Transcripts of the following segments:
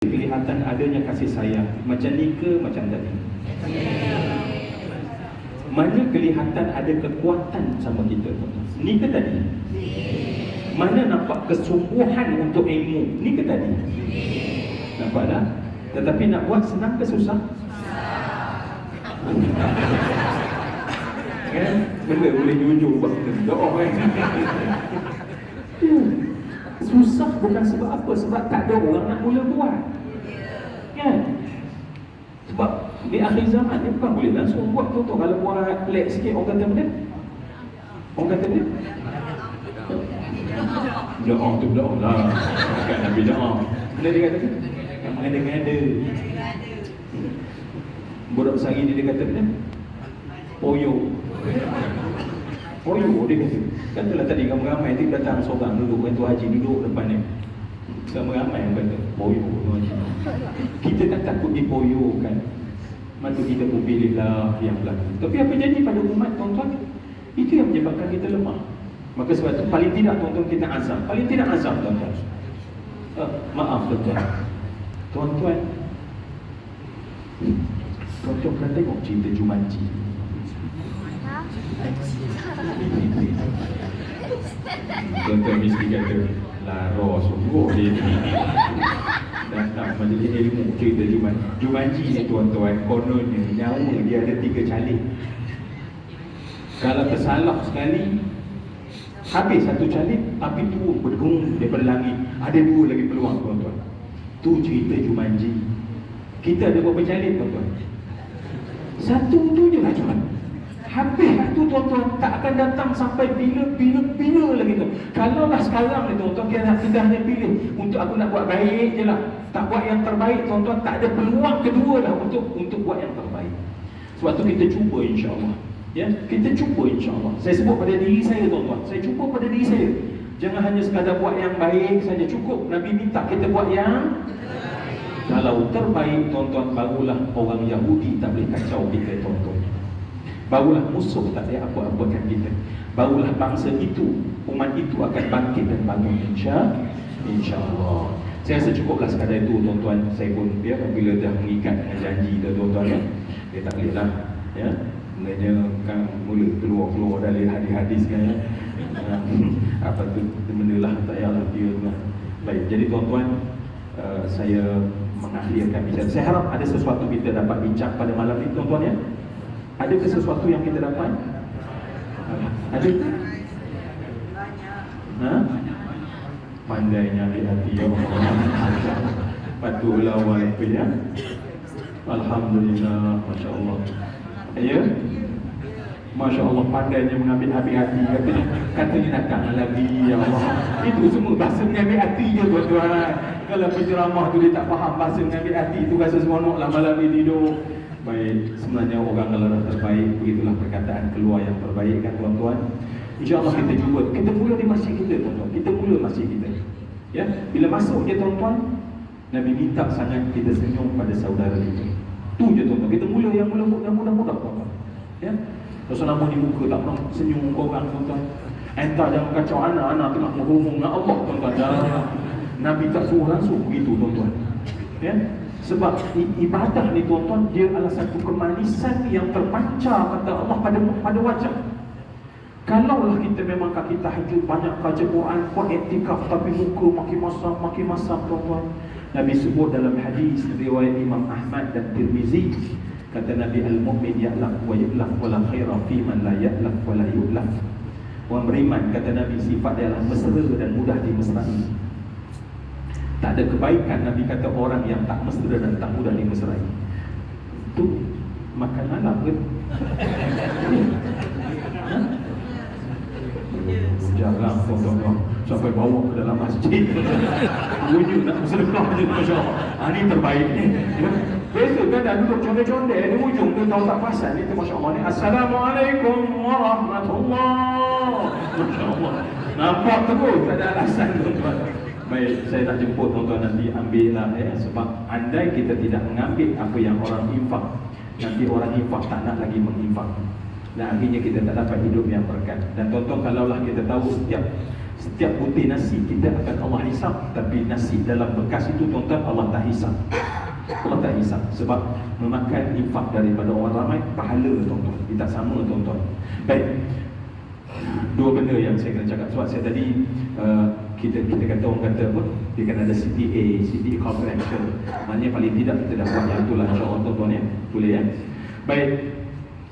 kelihatan adanya kasih sayang. Macam ni ke macam tadi mana kelihatan ada kekuatan sama kita? Ni ke tadi. Mana nampak kesungguhan untuk ilmu? Ni ke tadi. Nampak tak tetapi nak buat senang ke susah? Kan? Benda boleh jujur buat kita doa kan susah bukan sebab apa? Sebab tak ada orang nak mula buat. Kan? Sebab di akhir zaman ni bukan boleh langsung buat tu tu kalau buat pelik sikit orang kata benda? Orang kata benda? Doa tu doa lah. Bukan Nabi doa Benda dia kata Yang mengada-ngada. Budak sehari dia kata benda? Poyo Poyo dia kata. Katalah tadi ramai-ramai tu datang seorang duduk Tuan Haji duduk depan ni Ramai-ramai yang kata Haji. Kita kan takut dipoyo kan. Maka kita pun pilihlah yang berlaku Tapi apa jadi pada umat tuan-tuan? Itu yang menyebabkan kita lemah. Maka sebab itu paling tidak tuan-tuan kita azam. Paling tidak azam tuan-tuan. Uh, Maaf tuan-tuan. Tuan-tuan Tuan-tuan pernah tengok cerita Jumanji Tuan-tuan mesti kata Lara sungguh dia ni. Datang majlis ilmu cerita Jumanji. Jumanji ni tuan-tuan Kononnya nyawa dia ada tiga calik Kalau tersalah sekali Habis satu calik Tapi turun berdengung daripada langit. Ada dua lagi peluang tuan-tuan. Tu cerita Jumanji. Kita ada berapa calik tuan-tuan? Satu tu je lah tuan Habis tu tuan-tuan tak akan datang sampai bila-bila-bila lagi tu. Kalau lah sekarang ni tuan-tuan kita, kita hanya pilih untuk aku nak buat baik je lah. Tak buat yang terbaik tuan-tuan tak ada peluang kedua lah untuk untuk buat yang terbaik. Sebab tu kita cuba insya-Allah. Ya, kita cuba insya-Allah. Saya sebut pada diri saya tuan-tuan. Saya cuba pada diri saya. Jangan hanya sekadar buat yang baik saja cukup. Nabi minta kita buat yang kalau terbaik tuan-tuan barulah orang Yahudi tak boleh kacau kita tuan-tuan. Barulah musuh tak boleh apa-apakan kita Barulah bangsa itu Umat itu akan bangkit dan bangun Insya InsyaAllah Saya rasa cukuplah sekadar itu tuan-tuan Saya pun ya, bila dah mengikat janji dah tuan-tuan ya, Dia tak boleh lah ya. Sebenarnya kan mula keluar-keluar dari hadis-hadis kan ya. Apa tu benda lah tak payahlah dia lah. Baik, jadi tuan-tuan uh, Saya mengakhirkan bicara Saya harap ada sesuatu kita dapat bincang pada malam ini tuan-tuan ya ada ke sesuatu yang kita dapat? Ada ke? Ha? Pandainya di hati ya Allah. Patutlah wife ya. Alhamdulillah, Masya Allah. Ya? Masya Allah pandainya mengambil hati hati katanya katanya datang lagi ya Allah itu semua bahasa mengambil hati je tuan-tuan kalau penceramah tu dia tak faham bahasa mengambil hati tu rasa seronok lah malam ni tidur Baik, sebenarnya orang kalau dah terbaik Begitulah perkataan keluar yang terbaik kan tuan-tuan. InsyaAllah kita cuba Kita mula di masjid kita tuan-tuan. Kita mula masjid kita. Ya, Bila masuk je tuan-tuan Nabi minta sangat kita senyum pada saudara kita. Tu je tuan-tuan. Kita mula yang mula yang mudah-mudah tuan-tuan. Ya, Rasul nama di muka tak pernah senyum muka orang tuan-tuan. Entah jangan kacau anak Anak tengah menghubung dengan Allah tuan-tuan. Nabi tak suruh langsung begitu tuan-tuan. Ya, sebab ibadah ni tuan-tuan dia adalah satu kemanisan yang terpancar kata Allah pada pada wajah. Kalaulah kita memang kaki tahajud banyak baca Quran, buat iktikaf tapi muka makin masam makin masam tuan-tuan. Nabi sebut dalam hadis riwayat Imam Ahmad dan Tirmizi kata Nabi al-mu'min ya'laf wa yu'laf wa la khaira fi man la ya'laf wa la yu'laf. Orang beriman kata Nabi sifat dia adalah mesra dan mudah dimesrai. Tak ada kebaikan. Nabi kata orang yang tak mesra dan tak mudah dimesrai Itu makan alam ke? Jarang tuan-tuan. Sampai bawa ke dalam masjid. Wujud nak bersedekah je Masya Allah. Ini terbaik ni. Biasa kan dah duduk conde-conde Di ujung tu tahu tak pasal. Itu Masya Allah ni. Assalamualaikum warahmatullahi Masya Allah. Nampak terus tak ada alasan tuan-tuan Baik, saya nak jemput tuan-tuan nanti ambillah ya. Sebab andai kita tidak mengambil apa yang orang infak, nanti orang infak tak nak lagi menginfak. Dan akhirnya kita tak dapat hidup yang berkat. Dan tuan-tuan kalaulah kita tahu setiap Setiap butir nasi kita akan Allah hisap. Tapi nasi dalam bekas itu tuan-tuan Allah tak hisap. Allah tak hisap. Sebab memakan infak daripada orang ramai Pahala tuan-tuan. Kita sama tuan-tuan. Baik. Dua benda yang saya kena cakap. Sebab saya tadi uh, kita kita kata orang kata apa? Dia kan ada CTA, CTA Corporation Maknanya paling tidak kita dah buat yang itulah InsyaAllah tuan-tuan ya. Boleh ya. Baik.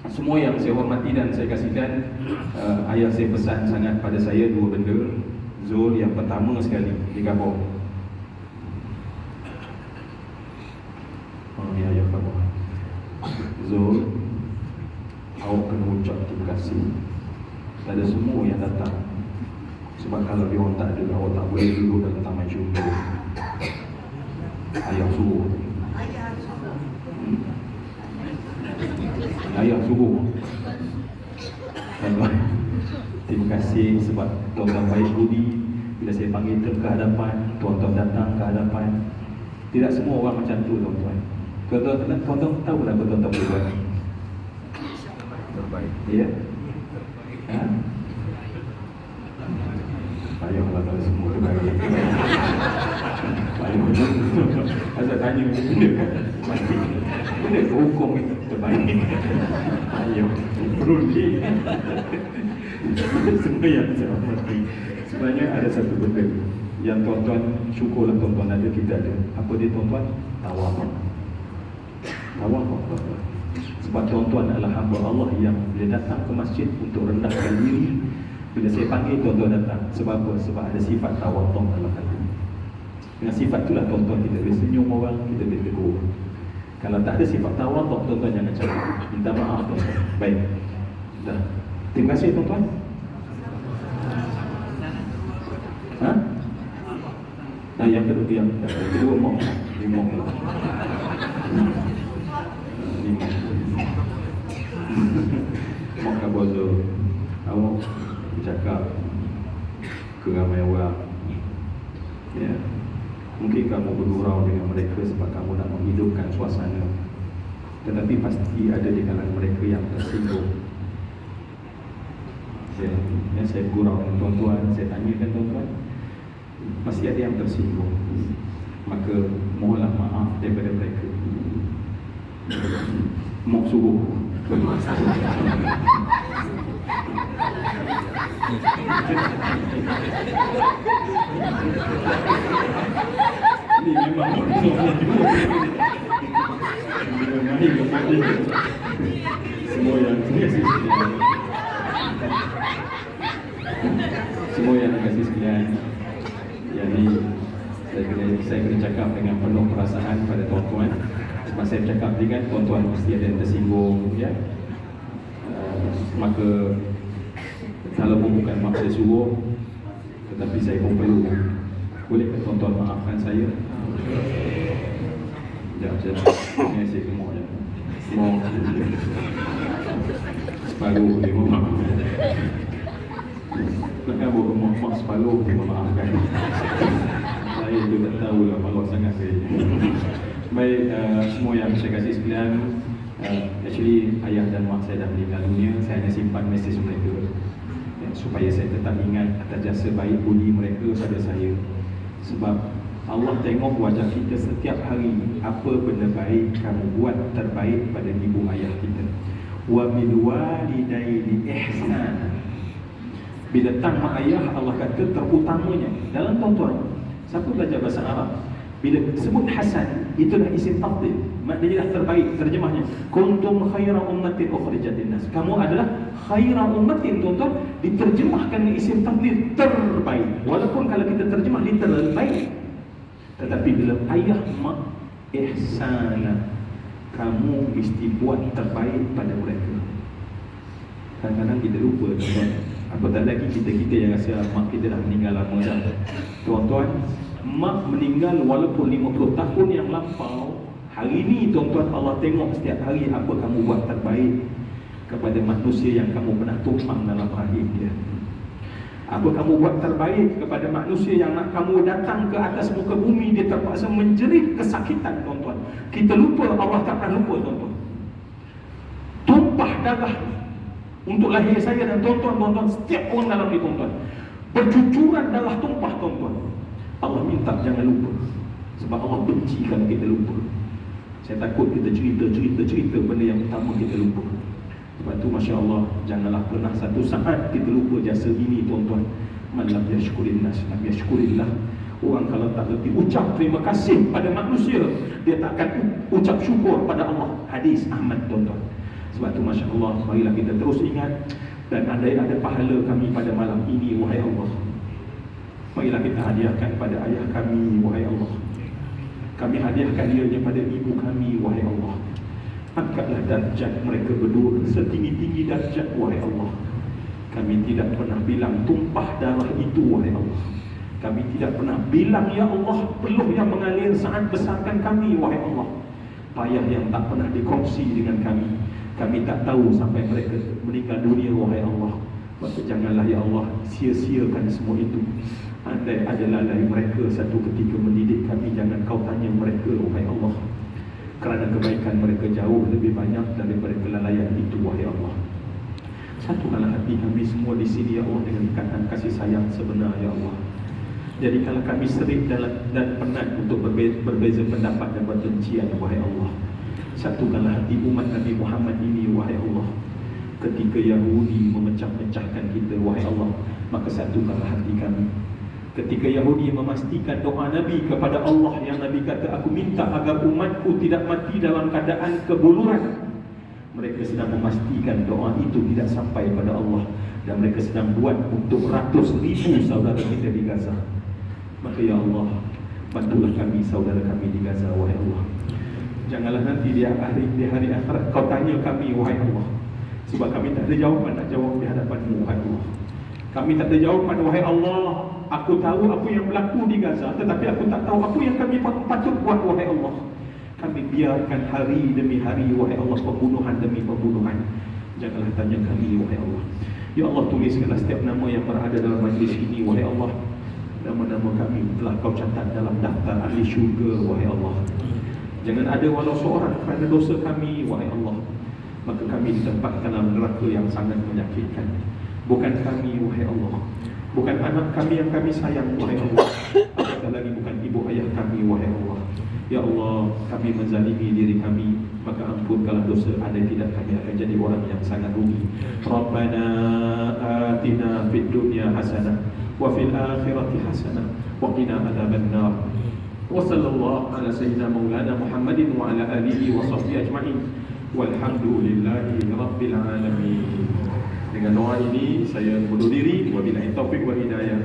Semua yang saya hormati dan saya kasihkan uh, Ayah saya pesan sangat pada saya dua benda. Zul yang pertama sekali Di gambar Oh ni ayah Zul Awak kena ucap terima kasih Pada semua yang datang Sebab kalau dia orang tak ada Awak tak boleh duduk dalam taman syurga Ayah suruh. Hmm. Ayah suruh. Terima kasih sebab tuan-tuan baik budi Bila saya panggil ke hadapan Tuan-tuan datang ke hadapan Tidak semua orang macam tu tuan-tuan. Tuan-tuan tuan-tuan tahu lah tuan-tuan boleh buat. Terbaik. Ya? Ha? Payahlah terbaik Payah Asal tanya Mati Benda hukum itu terbaik Ayo Berudi Semua yang saya hormati Sebenarnya ada satu benda Yang tuan-tuan Syukurlah tuan-tuan ada Kita ada Apa dia tuan-tuan? Tawafah Tawafah tuan-tuan Sebab tuan-tuan adalah hamba Allah Yang bila datang ke masjid Untuk rendahkan diri Bila saya panggil tuan-tuan datang Sebab apa? Sebab ada sifat tawafah dalam hati dengan sifat itulah tuan-tuan kita boleh senyum orang, kita boleh tegur kalau tak ada sifat tawaduk tuan-tuan jangan cakap. Minta maaf tuan-tuan. Baik. Dah. Terima kasih tuan-tuan. Ha? Nah, yang kedua yang, yang kedua mau lima. Lima. Mau kabur tu. Awak cakap ke ramai orang. Ya. Mungkin kamu bergurau dengan mereka sebab kamu nak menghidupkan suasana. Tetapi pasti ada di kalangan mereka yang tersinggung. Ya, ya, Saya bergurau dengan tuan-tuan, saya tanyakan tuan-tuan Masih ada yang tersinggung. Maka mohonlah maaf daripada mereka. Mau suruh Ini memang Semua yang Semua yang kasih sekalian Jadi saya kena, saya kena cakap dengan penuh perasaan pada tuan-tuan Sebab saya cakap tadi kan tuan-tuan mesti ada yang tersinggung ya? Uh, maka kalau pun bukan mak saya suruh Tetapi saya pun perlu Boleh ke tuan-tuan maafkan saya? Sekejap je Ini saya gemuk je Mau Separuh dia memaafkan. Takkan buat gemuk mak separuh dia memaafkan. Saya tu tak tahu lah malu sangat saya. Baik, uh, semua yang saya kasih sekalian uh, Actually, ayah dan mak saya dah meninggal dunia. Saya hanya simpan mesej mereka supaya saya tetap ingat atas jasa baik budi mereka pada saya. Sebab Allah tengok wajah kita setiap hari apa benda baik kamu buat terbaik pada ibu ayah kita. Wa bil walidaini ihsan. Bila tang mak ayah Allah kata terutamanya dalam tuan-tuan siapa belajar bahasa Arab bila sebut hasan itulah isim tafdil. Maknanya dah terbaik terjemahnya. Kuntum khaira ummatin ukhrijat linnas. Kamu adalah khaira ummatin tuan-tuan. Diterjemahkan isim tafdil terbaik. Walaupun kalau kita terjemah dia terbaik tetapi bila ayah mak ihsana. Kamu mesti buat terbaik pada mereka. Kadang-kadang kita lupa tuan-tuan. Apatah lagi kita-kita yang rasa mak kita dah meninggal lama dah tuan-tuan mak meninggal walaupun 50 tahun yang lampau. Hari ini tuan-tuan Allah tengok setiap hari apa kamu buat terbaik kepada manusia yang kamu pernah tumpang dalam rahim dia. Apa kamu buat terbaik kepada manusia yang nak kamu datang ke atas muka bumi dia terpaksa menjerit kesakitan tuan-tuan. Kita lupa Allah tak pernah lupa tuan-tuan. Tumpah darah untuk lahir saya dan tuan-tuan tuan-tuan setiap orang dalam ni tuan-tuan. Percucuran darah tumpah tuan-tuan. Allah minta jangan lupa. Sebab Allah benci kalau kita lupa. Saya takut kita cerita-cerita-cerita benda yang utama kita lupa. Sebab tu Masya Allah Janganlah pernah satu saat kita lupa jasa ini tuan-tuan Malam yashkurin nas Lam yashkurillah Orang kalau tak reti ucap terima kasih pada manusia Dia tak akan ucap syukur pada Allah Hadis Ahmad tuan-tuan Sebab tu Masya Allah Marilah kita terus ingat Dan andai ada pahala kami pada malam ini Wahai Allah Marilah kita hadiahkan pada ayah kami Wahai Allah. Kami hadiahkan dia pada ibu kami Wahai Allah. Angkatlah darjat mereka berdua Setinggi-tinggi darjat Wahai Allah. Kami tidak pernah bilang Tumpah darah itu Wahai Allah. Kami tidak pernah bilang Ya Allah Peluh yang mengalir saat besarkan kami Wahai Allah. Payah yang tak pernah dikongsi dengan kami. Kami tak tahu sampai mereka meninggal dunia Wahai Allah. Maka janganlah Ya Allah Sia-siakan semua itu Andai ada lalai mereka satu ketika mendidik kami Jangan kau tanya mereka Wahai Allah. Kerana kebaikan mereka jauh lebih banyak daripada kelalaian itu wahai Allah. Satukanlah hati kami semua di sini ya Allah dengan ikatan kasih sayang sebenar ya Allah. Jadi kalau kami serik dan, dan penat untuk berbeza, berbeza pendapat dan berdencian wahai Allah. Satukanlah hati umat Nabi Muhammad ini wahai Allah. Ketika Yahudi memecah-mecahkan kita wahai Allah maka satukanlah hati kami Ketika Yahudi memastikan doa Nabi kepada Allah yang Nabi kata aku minta agar umatku tidak mati dalam keadaan kebuluran. Mereka sedang memastikan doa itu tidak sampai pada Allah dan mereka sedang buat untuk ratus ribu saudara kita di Gaza. Maka ya Allah, bantulah kami saudara kami di Gaza wahai Allah. Janganlah nanti di hari di hari akhirat kau tanya kami wahai Allah. Sebab kami tak ada jawapan nak jawab di hadapanmu wahai Allah. Kami tak ada jawapan wahai Allah Aku tahu apa yang berlaku di Gaza Tetapi aku tak tahu apa yang kami patut buat wahai Allah. Kami biarkan hari demi hari wahai Allah Pembunuhan demi pembunuhan. Janganlah tanya kami wahai Allah. Ya Allah tuliskanlah setiap nama yang berada dalam majlis ini wahai Allah. Nama-nama kami telah kau catat dalam daftar ahli syurga wahai Allah. Jangan ada walau seorang kerana dosa kami wahai Allah. Maka kami ditempatkan dalam neraka yang sangat menyakitkan. Bukan kami, wahai Allah Bukan anak kami yang kami sayang, wahai Allah. Apatah lagi bukan ibu ayah kami, wahai Allah. Ya Allah, kami menzalimi diri kami. Maka ampunkanlah dosa ada tidak kami akan jadi orang yang sangat rugi. Rabbana atina fid dunya hasanah Wa fil akhirati hasanah Wa qina adhaban nar Wa sallallahu ala sayyidina maulana Muhammadin Wa ala alihi wa sahbihi ajma'in. Walhamdulillahi rabbil alamin dengan doa ini saya undur diri wabillahi taufik wal hidayah.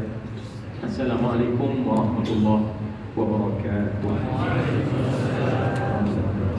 Assalamualaikum warahmatullahi wabarakatuh.